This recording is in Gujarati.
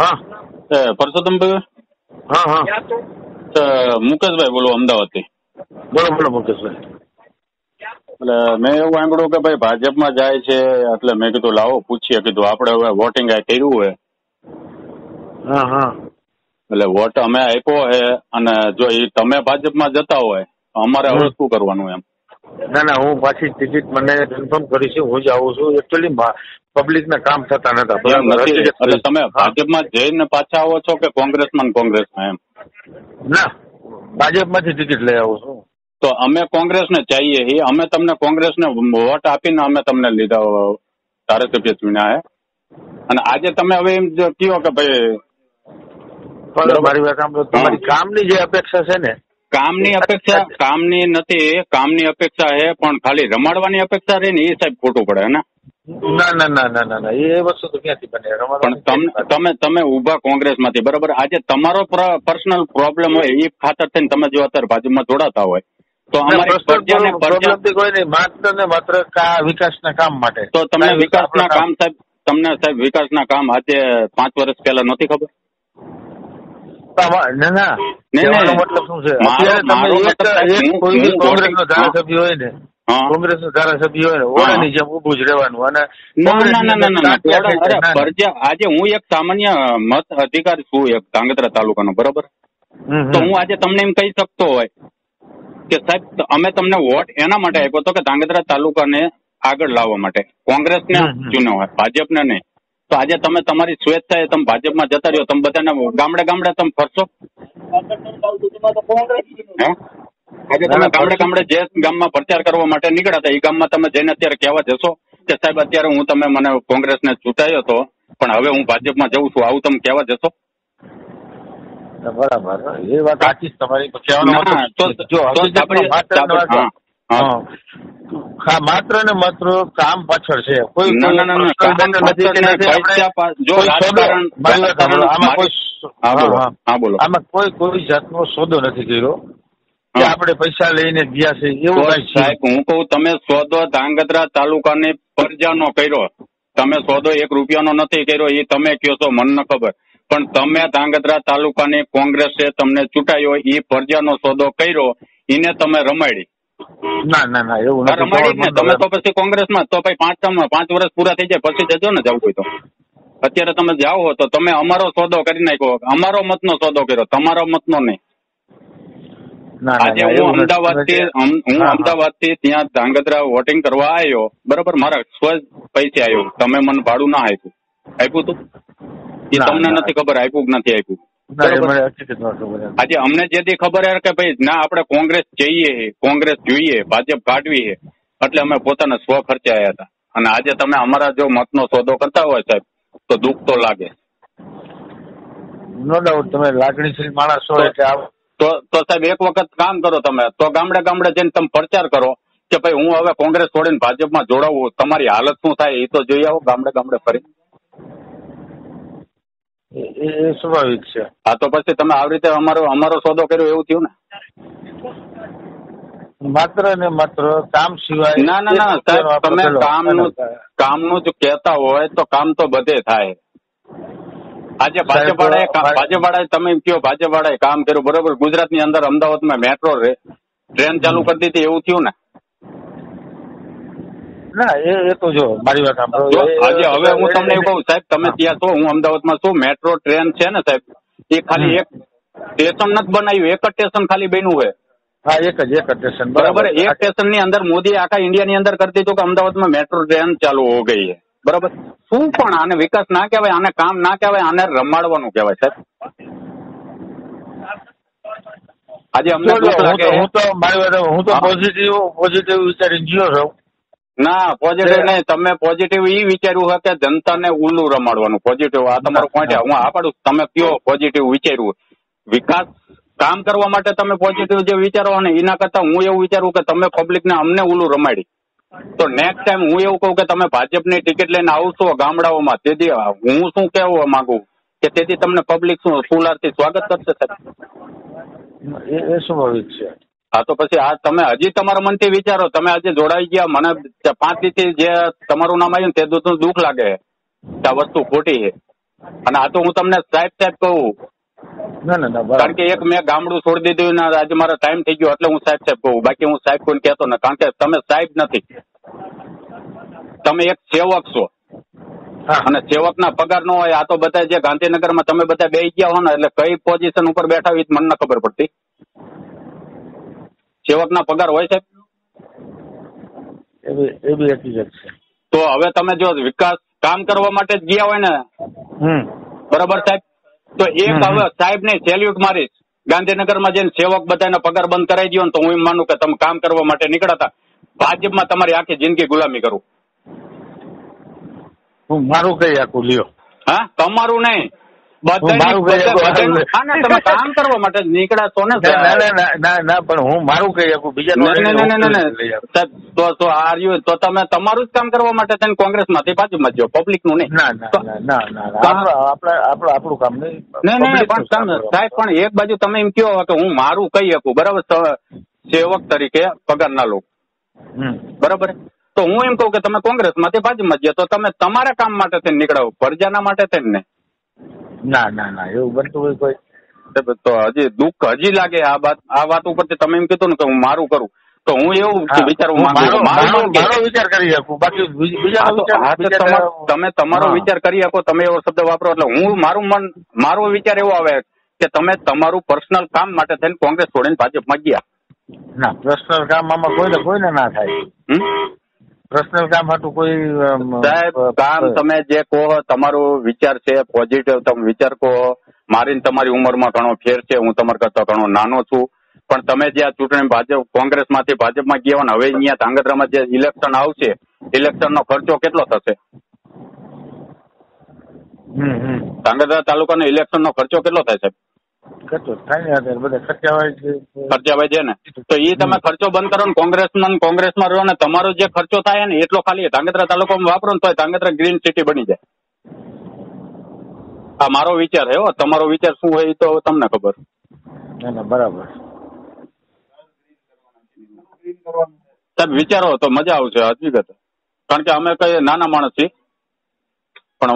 હા. પરસોત્તમભાઈ હા હા. મુકેશભાઈ બોલું અમદાવાદથી. બોલો બોલો મુકેશભાઈ. એટલે મેં એવું સાંભળ્યું કે ભાઈ ભાજપમાં જાય છે એટલે મેં કીધું લાવો પૂછીએ. કીધું આપણે હવે વોટિંગ આ કર્યું હોય? હા હા. એટલે વોટ અમે આપ્યો છે અને જો એ તમે ભાજપમાં જતા હોય તો અમારે હવે શું કરવાનું એમ? ના ના હું પાછી ટિકિટ મને કન્ફર્મ કરી છે હું જ આવું છું. એકચ્યુઅલી પબ્લિકના કામ થતા નતા. તમે. ભાજપમાં જઈને પાછા આવો છો કે કોંગ્રેસમાં ને કોંગ્રેસમાં એમ? ના ભાજપમાંથી ટિકિટ લઈ આવું છું. તો અમે કોંગ્રેસને ચાહીએ છીએ અમે તમને કોંગ્રેસને વોટ આપીને અમે તમને લીધા ધારાસભ્ય ચૂન્યા અને આજે તમે હવે એમ કહો કે ભાઈ. મારી વાત સાંભળો. તમારી કામની જે અપેક્ષા છે ને કામની અપેક્ષા કામની નથી કામની અપેક્ષા હે પણ ખાલી રમાડવાની અપેક્ષા રહે ને એ સાહેબ ખોટું પડે ને? ના ના ના ના ના ના એ વસ્તુ તો ક્યાંથી બને? પણ તમ? તમે ઊભા કોંગ્રેસમાંથી બરાબર? આજે તમારો પર્સનલ પ્રોબ્લેમ હોય એ ખાતર થઈને તમે જો અત્યારે ભાજપમાં જોડાતા હોય તો અમારી કોઈ નહીં માત્ર ને માત્ર વિકાસના કામ માટે? તો તમને વિકાસના કામ સાહેબ તમને સાહેબ વિકાસના કામ આજે પાંચ વર્ષ પહેલા નથી ખબર? ના ના. કહેવાનો મતલબ શું છે? અત્યારે તમે એક મતલબ સાહેબ, એક હું- કોઈ બી કોંગ્રેસનો ધારાસભ્ય હોય ને હા. કોંગ્રેસનો ધારાસભ્ય હોય ઓળાની જેમ ઊભું જ રહેવાનું. અને ના ના કોંગ્રેસની ના ના ના ના અંદર થોડા- કાંઠે અરે ના, ના. પ્રજા આજે હું એક સામાન્ય મત અધિકારી છું એક ધાંગધ્રા તાલુકાનો બરોબર. તો હું આજે તમને એમ કહી શકતો હોય કે સાહેબ અમે તમને વોટ એના માટે આપ્યો હતો કે ધાંગધ્રા તાલુકાને આગળ લાવવા માટે. કોંગ્રેસને ને હમ. હોય હોય ભાજપને નહીં. તો આજે તમે તમારી સ્વેચ્છાએ તમે ભાજપમાં જતા રહ્યો તમે બધાને ગામડે ગામડે તમે ફરશો? આજે તમે ગામડે ગામડે જે ગામમાં પ્રચાર કરવા માટે નીકળ્યા હતા એ ગામમાં તમે જઈને અત્યારે કહેવા જશો કે સાહેબ અત્યારે હું તમે મને કોંગ્રેસને ચૂંટાયો હતો પણ હવે હું ભાજપમાં જઉં છું આવું તમે કહેવા જશો? બરાબર. એ વાત સાચી તમારી. હા, માત્ર ને માત્ર કામ પાછળ છે. કોઈ આમાં કોઈ કોઈ જાતનો સોદો નથી કર્યો. કે આપણે પૈસા લઈને ગયા છે એવું સાહેબ હું કહું તમે સોદો ધાંગધ્રા તાલુકાની પરજાનો કર્યો. તમે સોદો એક રૂપિયાનો નથી કર્યો એ તમે કયો છો મને ન ખબર. પણ તમે ધાંગધ્રા તાલુકાની કોંગ્રેસે તમને ચૂંટાયો એ પરજાનો સોદો કર્યો એને તમે રમાડી. ના ના ના એવું નથી. ને તમે તો પછી કોંગ્રેસમાં તો પછી પાંચ પાંચ વર્ષ પૂરા થઈ જાય પછી જજો ને જવું હોય તો. અત્યારે તમે જાઓ હો તો તમે અમારો સોદો કરી નાખ્યો અમારો મતનો સોદો કર્યો તમારો મતનો નહીં. ના, ના, આજે હું એવું અમદાવાદથી હું હા, હા. અમદાવાદથી ત્યાં ધાંગધ્રા વોટિંગ કરવા આવ્યો. બરોબર? મારા સ્વ પૈસે આવ્યો. તમે મને ભાડું ના આપ્યું. આપ્યું તું? એ તમને નથી ખબર આપ્યું કે નથી આપ્યું? આજે અમને જેથી ખબર હે કે ભાઈ ના આપણે કોંગ્રેસ જઈએ કોંગ્રેસ જોઈએ ભાજપ કાઢવી છે એટલે અમે પોતાના સ્વ ખર્ચે આવ્યા હતા. અને આજે તમે અમારા જો મતનો સોદો કરતા હોય સાહેબ તો દુઃખ તો લાગે. નો ડાઉટ તમે લાગણીશીલ માણસ છો એટલે તો તો સાહેબ એક વખત કામ કરો તમે. તો ગામડે ગામડે જઈને તમે પ્રચાર કરો કે ભાઈ હું હવે કોંગ્રેસ છોડીને ભાજપમાં જોડાવું તમારી હાલત શું થાય એ તો જોઈ આવો ગામડે ગામડે ફરી. એ સ્વાભાવિક છે. હા તો પછી તમે આવી રીતે અમારો અમારો સોદો કર્યો એવું થયું ને? માત્ર ને માત્ર કામ સિવાય ના ના ના સાહેબ તમે કામનું. કામનું જ કહેતા હોય તો કામ તો બધે થાય. આજે ભાજપવાળાએ ભાજપવાળાએ તમે કયો ભાજપવાળાએ કામ કર્યું બરોબર? ગુજરાતની અંદર અમદાવાદમાં મેટ્રો ટ્રેન ચાલુ કરી દીધી એવું થયું ને? ના એ એ તો જો મારી વાત સાંભળો આજે હવે હું તમને એવું કહું સાહેબ તમે ત્યાં છો હું અમદાવાદમાં છું મેટ્રો ટ્રેન છે ને સાહેબ એ ખાલી એક સ્ટેશન નથી બનાવ્યું એક જ સ્ટેશન ખાલી બન્યું હોય. હા એક જ એક જ સ્ટેશન બરાબર. એક સ્ટેશનની અંદર મોદી આખા ઇન્ડિયા ની અંદર કરી દીધું કે અમદાવાદમાં મેટ્રો ટ્રેન ચાલુ હો ગઈ છે. બરાબર? શું પણ આને વિકાસ ના કહેવાય આને કામ ના કહેવાય આને રમાડવાનું કહેવાય સાહેબ. આજે અમને દુઃખ હું તો મારી વાત હું તો પોઝિટિવ પોઝિટિવ વિચારી ગયો છું. ના પોઝિટિવ નહીં. તમે પોઝિટિવ ઈ વિચાર્યું હોય કે જનતાને ઉલ્લું રમાડવાનું. પોઝિટિવ આ તમારો ના, પોઈન્ટ હું આ પાડું તમે કયો પોઝિટિવ વિચાર્યું? વિકાસ કામ કરવા માટે તમે પોઝિટિવ જે વિચારો ને એના કરતા હું એવું વિચારું કે તમે પબ્લિકને અમને ઉલ્લું રમાડી. તો નેક્સ્ટ ટાઈમ હું એવું કહું કે તમે ભાજપની ટિકિટ લઈને આવશો ગામડાઓમાં. તેથી હું શું કહેવા માંગુ? કે તેથી તમને પબ્લિક શું ફૂલારથી સ્વાગત કરશે સાહેબ. એ એ સ્વાભાવિક છે. હા તો પછી આ તમે હજી તમારા મનથી વિચારો. તમે આજે જોડાઈ ગયા મને પાંચ દીથી જે તમારું નામ આવ્યું ને તે દુઃખ દુઃખ લાગે આ વસ્તુ ખોટી છે. અને આ તો હું તમને સાહેબ સાહેબ કહું. ના ના ના કારણ કે એક મેં ગામડું છોડી દીધું ને આજે મારો ટાઈમ થઈ ગયો એટલે હું સાહેબ સાહેબ કહું. બાકી હું સાહેબ કોઈને કહેતો ને કારણ કે તમે સાહેબ નથી. તમે એક સેવક છો. અને સેવકના પગાર નો હોય આ તો બધા જે ગાંધીનગરમાં તમે બધા બે ગયા હો ને એટલે કઈ પોઝિશન ઉપર બેઠા હોય મને ખબર પડતી. સેવકના પગાર હોય સાહેબ એ બી એ બી હકીકત છે. તો હવે તમે જો વિકાસ કામ કરવા માટે જ ગયા હોય ને? બરાબર સાહેબ? તો એક હવે સાહેબ ને સેલ્યુટ મારીશ. ગાંધીનગરમાં જઈને સેવક બધાને પગાર બંધ કરાવી દો તો હું એમ માનું કે તમે કામ કરવા માટે નીકળ્યા ભાજપમાં તમારી આખી જિંદગી ગુલામી કરું. હું મારું કઈ આખું લ્યો? હા? તમારું નહીં. ને કામ કરવા માટે નીકળ્યા છો ને ના ના. ના ના ના ના પણ હું મારું બીજા ના, ના, ના, ના, ના, ના. તો તો તો તમે તમારું જ કામ કરવા માટે થઈને કોંગ્રેસમાંથી ભાજપમાં જો પબ્લિકનું નહીં ના ના ના ના ના ના આપણે આપણે આપણે કામ નહીં નહીં નહીં પણ નું. સાહેબ પણ એક બાજુ તમે એમ કહો કે હું મારું કહી શકું બરાબર સેવક તરીકે પગારના લોકો હમ બરાબર તો હું એમ કહું કે તમે કોંગ્રેસમાંથી ભાજપમાં ગયા તો તમે તમારા કામ માટે થઈને નીકળાવો પ્રજાના માટે થઈને ને ના ના ના એવું બનતું હોય કોઈ. તો હજી દુઃખ હજી લાગે આ વાત આ વાત ઉપર તમે એમ કીધું ને કે હું મારું કરું. તો હું એવું વિચારવું માંગુ વિચાર કરી શકું. બાકી બીજ- તમે તમારો વિચાર કરી શકો તમે એવો શબ્દ વાપરો એટલે હું મારું મન મારો વિચાર એવો આવે કે તમે તમારું પર્સનલ કામ માટે થઈને કોંગ્રેસ છોડીને ભાજપમાં ગયા. ના પર્સનલ કામ આમાં કોઈને કોઈને ના થાય? પર્સનલ કામ હતું કોઈ સાહેબ કામ તમે જે કહો તમારો વિચાર છે પોઝિટિવ તમે વિચાર કહો. મારી ને તમારી ઉંમરમાં ઘણો ફેર છે હું તમારા કરતા ઘણો નાનો છું. પણ તમે જે આ ચૂંટણી ભાજપ કોંગ્રેસમાંથી ભાજપમાં ગયા હોય ને હવે અહીંયા ધાંગધ્રામાં જે ઇલેક્શન આવશે ઇલેક્શનનો ખર્ચો કેટલો થશે? ધાંગધ્રા તાલુકાનો ઇલેક્શનનો ખર્ચો કેટલો થાય સાહેબ? બધા ખર્ચા હોય છે ને? તો એ તમે ખર્ચો બંધ કરો ને કોંગ્રેસમાં કોંગ્રેસમાં રહો ને તમારો જે ખર્ચો થાય ને એટલો ખાલી ધાંગધ્રા તાલુકામાં વાપરો ને તો ધાંગધ્રા ગ્રીન સિટી બની જાય. આ મારો વિચાર હે. તમારો વિચાર શું હોય એ તો તમને ખબર. બરાબર. સાહેબ વિચારો તો મજા આવશે હકીકત કારણ કે અમે કઈ નાના માણસ છીએ. પણ